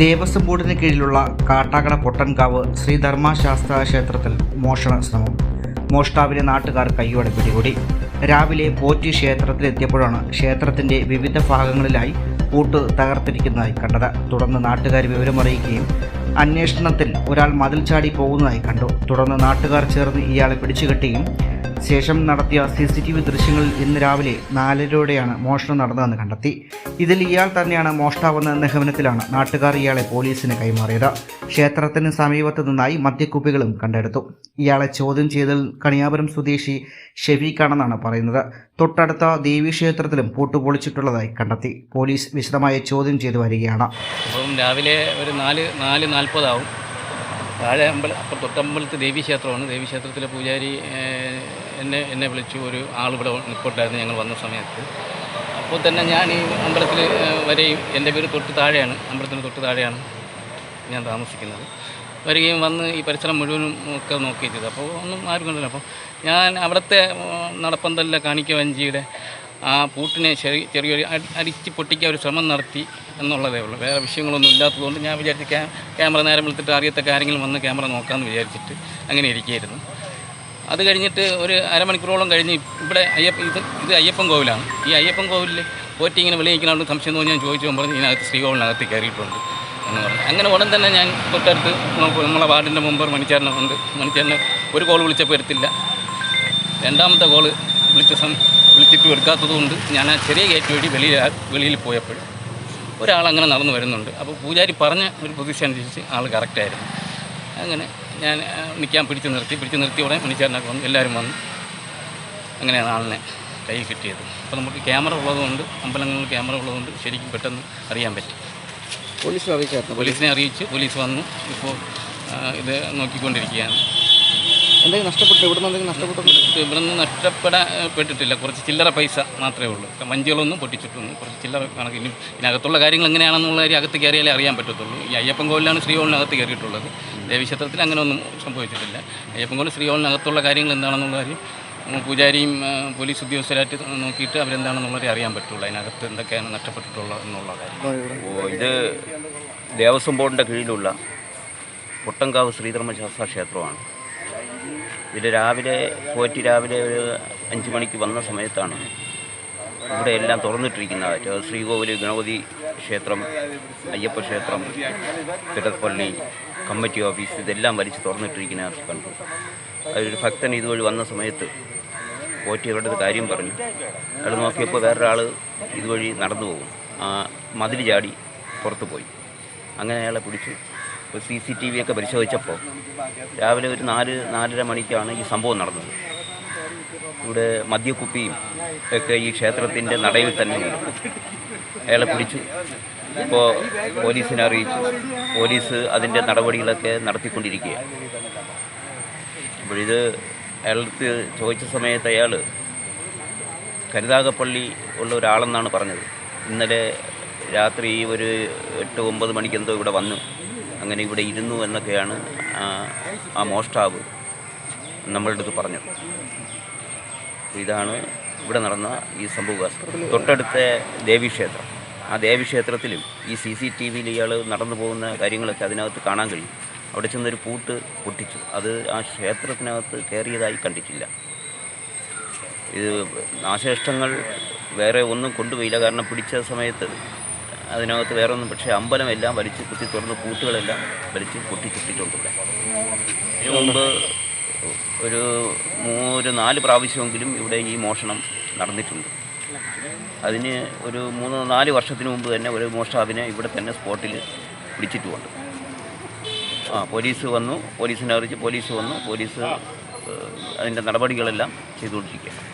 ദേവസ്വം ബോർഡിന് കീഴിലുള്ള കാട്ടാക്കട പൊട്ടൻകാവ് ശ്രീ ധർമ്മശാസ്ത്ര ക്ഷേത്രത്തിൽ മോഷണ ശ്രമം. മോഷ്ടാവിനെ നാട്ടുകാർ കയ്യോടെ പിടികൂടി. രാവിലെ പോറ്റി ക്ഷേത്രത്തിലെത്തിയപ്പോഴാണ് ക്ഷേത്രത്തിന്റെ വിവിധ ഭാഗങ്ങളിലായി കൂട്ട് തകർത്തിരിക്കുന്നതായി കണ്ടത്. തുടർന്ന് നാട്ടുകാർ വിവരമറിയിക്കുകയും അന്വേഷണത്തിൽ ഒരാൾ മതിൽ ചാടി പോകുന്നതായി കണ്ടു. തുടർന്ന് നാട്ടുകാർ ചേർന്ന് ഇയാളെ പിടിച്ചുകെട്ടുകയും ശേഷം നടത്തിയ സി സി ടി വി ദൃശ്യങ്ങളിൽ ഇന്ന് രാവിലെ നാലരയോടെയാണ് മോഷണം നടന്നതെന്ന് കണ്ടെത്തി. ഇതിൽ ഇയാൾ തന്നെയാണ് മോഷ്ടാവെന്ന നിഗമനത്തിലാണ് നാട്ടുകാർ ഇയാളെ പോലീസിന് കൈമാറിയത്. ക്ഷേത്രത്തിന് സമീപത്ത് നിന്നായി മദ്യക്കുപ്പികളും കണ്ടെടുത്തു. ഇയാളെ ചോദ്യം ചെയ്തതിൽ കണിയാപുരം സ്വദേശി ഷെഫീഖാണെന്നാണ് പറയുന്നത്. തൊട്ടടുത്ത ദേവീക്ഷേത്രത്തിലും പൂട്ടുപൊളിച്ചിട്ടുള്ളതായി കണ്ടെത്തി. പോലീസ് വിശദമായി ചോദ്യം ചെയ്തു വരികയാണ്. രാവിലെ ഒരു നാല് നാല് നാൽപ്പതാവും. താഴെ അമ്പല അപ്പം തൊട്ടമ്പലത്ത് ദേവീക്ഷേത്രമാണ്. ദേവീക്ഷേത്രത്തിലെ പൂജാരി എന്നെ എന്നെ വിളിച്ചു. ഒരു ആളിവിടെ നിൽക്കോട്ടായിരുന്നു ഞങ്ങൾ വന്ന സമയത്ത്. അപ്പോൾ തന്നെ ഞാൻ ഈ അമ്പലത്തിൽ വരെയും എന്റെ വീട് തൊട്ട് താഴെയാണ്. അമ്പലത്തിന് തൊട്ട് താഴെയാണ് ഞാൻ താമസിക്കുന്നത്. വരികയും വന്ന് ഈ പരിസരം മുഴുവനും ഒക്കെ നോക്കി അപ്പോൾ ഒന്നും ആരും കണ്ടില്ല. അപ്പോൾ ഞാൻ അവിടുത്തെ നടപ്പന്തലിലെ കാണിക്ക വഞ്ചിയുടെ ആ പൂട്ടിനെ ചെറിയ ചെറിയൊരു അടി- അടിച്ച് പൊട്ടിക്കാൻ ഒരു ശ്രമം നടത്തി എന്നുള്ളതേ ഉള്ളൂ. വേറെ വിഷയങ്ങളൊന്നും ഇല്ലാത്തതുകൊണ്ട് ഞാൻ വിചാരിച്ച് ക്യാ ക്യാമറ നേരം വിളിച്ചിട്ട് അറിയത്തൊക്കെ ആരെങ്കിലും വന്ന് ക്യാമറ നോക്കാമെന്ന് വിചാരിച്ചിട്ട് അങ്ങനെ ഇരിക്കുകയായിരുന്നു. അത് കഴിഞ്ഞിട്ട് ഒരു അരമണിക്കൂറോളം കഴിഞ്ഞ് ഇവിടെ അയ്യപ്പ ഇത് ഇത് അയ്യപ്പൻ കോവിലാണ്. ഈ അയ്യപ്പൻ കോവിലിൽ പോറ്റി ഇങ്ങനെ വിളിയിക്കണമെന്ന് സംശയം തോന്നി ഞാൻ ചോദിച്ചു. പറഞ്ഞു ഇതിനകത്ത് ശ്രീകോവിലിനകത്ത് കയറിയിട്ടുണ്ട് എന്ന് പറഞ്ഞു. അങ്ങനെ ഉടൻ തന്നെ ഞാൻ തൊട്ടടുത്ത് നമ്മളെ വാർഡിന്റെ മുമ്പ് ഒരു മണിച്ചേരനെ ഉണ്ട്. മണിച്ചേരന് ഒരു കോൾ വിളിച്ചപ്പോൾ എടുത്തില്ല. രണ്ടാമത്തെ കോൾ വിളിച്ച സം വിളിച്ചിട്ട് എടുക്കാത്തത് കൊണ്ട് ഞാൻ ആ ചെറിയ ഗേറ്റ് വഴി വെളിയിൽ വെളിയിൽ പോയപ്പോൾ ഒരാളങ്ങനെ നടന്നു വരുന്നുണ്ട്. അപ്പോൾ പൂജാരി പറഞ്ഞ ഒരു പൊസിഷൻ അനുസരിച്ച് ആൾ കറക്റ്റായിരുന്നു അങ്ങനെ ഞാൻ നിൽക്കാൻ പിടിച്ച് നിർത്തി. പിടിച്ചു നിർത്തി ഉടനെ മണിച്ചേരനൊക്കെ വന്നു എല്ലാവരും വന്നു അങ്ങനെയാണ് ആളിനെ കയ്യിൽ കിട്ടിയത്. അപ്പോൾ നമുക്ക് ക്യാമറ ഉള്ളതുകൊണ്ട് അമ്പലങ്ങളിൽ ക്യാമറ ഉള്ളതുകൊണ്ട് ശരിക്കും പെട്ടെന്ന് അറിയാൻ പറ്റി. പോലീസിനെ അറിയിച്ചായിരുന്നു പോലീസിനെ അറിയിച്ച് പോലീസ് വന്നു. ഇപ്പോൾ ഇത് നോക്കിക്കൊണ്ടിരിക്കുകയാണ്. എന്തെങ്കിലും നഷ്ടപ്പെട്ടു ഇവിടെ നിന്ന് എന്തെങ്കിലും നഷ്ടപ്പെട്ടിട്ടുണ്ട് ഇവിടെ നിന്ന് നഷ്ടപ്പെടാപ്പെട്ടിട്ടില്ല കുറച്ച് ചില്ലറ പൈസ മാത്രമേ ഉള്ളൂ. വഞ്ചികളൊന്നും പൊട്ടിച്ചിട്ടൊന്നും കുറച്ച് ചില്ലറ കണക്കിന് ഇതിനകത്തുള്ള കാര്യങ്ങൾ എങ്ങനെയാണെന്നുള്ള കാര്യം അകത്ത് കയറിയാലേ അറിയാൻ പറ്റത്തുള്ളൂ. ഈ അയ്യപ്പൻ കോവിലാണ് ശ്രീകോളിനകത്ത് കയറിയിട്ടുള്ളത്. ദേവീക്ഷേത്രത്തിൽ അങ്ങനെ ഒന്നും സംഭവിച്ചിട്ടില്ല. അയ്യപ്പൻ കോവിൽ ശ്രീകോളിനകത്തുള്ള കാര്യങ്ങൾ എന്താണെന്നുള്ള കാര്യം പൂജാരിയും പോലീസ് ഉദ്യോഗസ്ഥരായിട്ട് നോക്കിയിട്ട് അവരെന്താണെന്നുള്ളവരെ അറിയാൻ പറ്റുള്ളൂ. അതിനകത്ത് എന്തൊക്കെയാണ് നഷ്ടപ്പെട്ടിട്ടുള്ളത് എന്നുള്ള കാര്യം. ഓ ഇത് ദേവസ്വം ബോർഡിന്റെ കീഴിലുള്ള പൊട്ടങ്കാവ് ശ്രീധർമ്മശാസ്ത്ര ക്ഷേത്രമാണ്. ഇതിൽ രാവിലെ പോറ്റി രാവിലെ ഒരു അഞ്ച് മണിക്ക് വന്ന സമയത്താണ് ഇവിടെ എല്ലാം തുറന്നിട്ടിരിക്കുന്നത്. ശ്രീകോവിൽ ഗണപതി ക്ഷേത്രം അയ്യപ്പ ക്ഷേത്രം തിടപ്പള്ളി കമ്മിറ്റി ഓഫീസ് ഇതെല്ലാം വലിച്ച് തുറന്നിട്ടിരിക്കുന്ന കണ്ടു. അതൊരു ഭക്തൻ ഇതുവഴി വന്ന സമയത്ത് പോറ്റി അടുത്ത് കാര്യം പറഞ്ഞു. അയാൾ നോക്കിയപ്പോൾ വേറൊരാൾ ഇതുവഴി നടന്നു പോകും. ആ മതിൽ ചാടി പുറത്തു പോയി അങ്ങനെ അയാളെ പിടിച്ചു. ഇപ്പോൾ സി സി ടി വി ഒക്കെ പരിശോധിച്ചപ്പോൾ രാവിലെ ഒരു നാല് നാലര മണിക്കാണ് ഈ സംഭവം നടന്നത്. ഇവിടെ മദ്യക്കുപ്പിയും ഒക്കെ ഈ ക്ഷേത്രത്തിന്റെ നടയിൽ തന്നെ അയാളെ പിടിച്ചു. ഇപ്പോൾ പോലീസിനെ അറിയിച്ചു. പോലീസ് അതിന്റെ നടപടികളൊക്കെ നടത്തിക്കൊണ്ടിരിക്കുകയാണ്. അപ്പോഴിത് അയാളത്ത് ചോദിച്ച സമയത്ത് അയാൾ കരുതാകപ്പള്ളി ഉള്ള ഒരാളെന്നാണ് പറഞ്ഞത്. ഇന്നലെ രാത്രി ഒരു എട്ട് ഒമ്പത് മണിക്കെന്തോ ഇവിടെ വന്നു. അങ്ങനെ ഇവിടെ ഇരുന്നു എന്നൊക്കെയാണ് ആ, മോഷ്ടാവ് നമ്മളുടെ അടുത്ത് പറഞ്ഞത്. ഇതാണ് ഇവിടെ നടന്ന ഈ സംഭവവികാസം തൊട്ടടുത്ത ദേവീക്ഷേത്രം. ആ ദേവീക്ഷേത്രത്തിലും ഈ സി സി ടി വിയിൽ ഇയാൾ നടന്നു പോകുന്ന കാര്യങ്ങളൊക്കെ അതിനകത്ത് കാണാൻ കഴിയും. അവിടെ ചെന്നൊരു പൂട്ട് പൊട്ടിച്ചു. അത് ആ ക്ഷേത്രത്തിനകത്ത് കയറിയതായി കണ്ടിട്ടില്ല. ഇത് നാശനഷ്ടങ്ങൾ വേറെ ഒന്നും കൊണ്ടുപോയില്ല. കാരണം പിടിച്ച സമയത്ത് അതിനകത്ത് വേറെ ഒന്നും പക്ഷേ അമ്പലമെല്ലാം വലിച്ച് കുത്തി തുറന്ന് പൂട്ടുകളെല്ലാം വലിച്ച് പൊട്ടിച്ചിട്ടിട്ടുണ്ട് ഇവിടെ. ഇതിനു മുമ്പ് ഒരു ഒരു നാല് പ്രാവശ്യമെങ്കിലും ഇവിടെ ഈ മോഷണം നടന്നിട്ടുണ്ട്. അതിന് ഒരു മൂന്ന് നാല് വർഷത്തിന് മുമ്പ് തന്നെ ഒരു മോഷ്ടാവിനെ ഇവിടെ തന്നെ സ്പോട്ടിൽ പിടിച്ചിട്ടുമുണ്ട് ആ പോലീസ് വന്നു പോലീസിനെ അറിയിച്ച് പോലീസ് വന്നു പോലീസ് അതിന്റെ നടപടികളെല്ലാം ചെയ്തുകൊണ്ടിരിക്കുകയാണ്.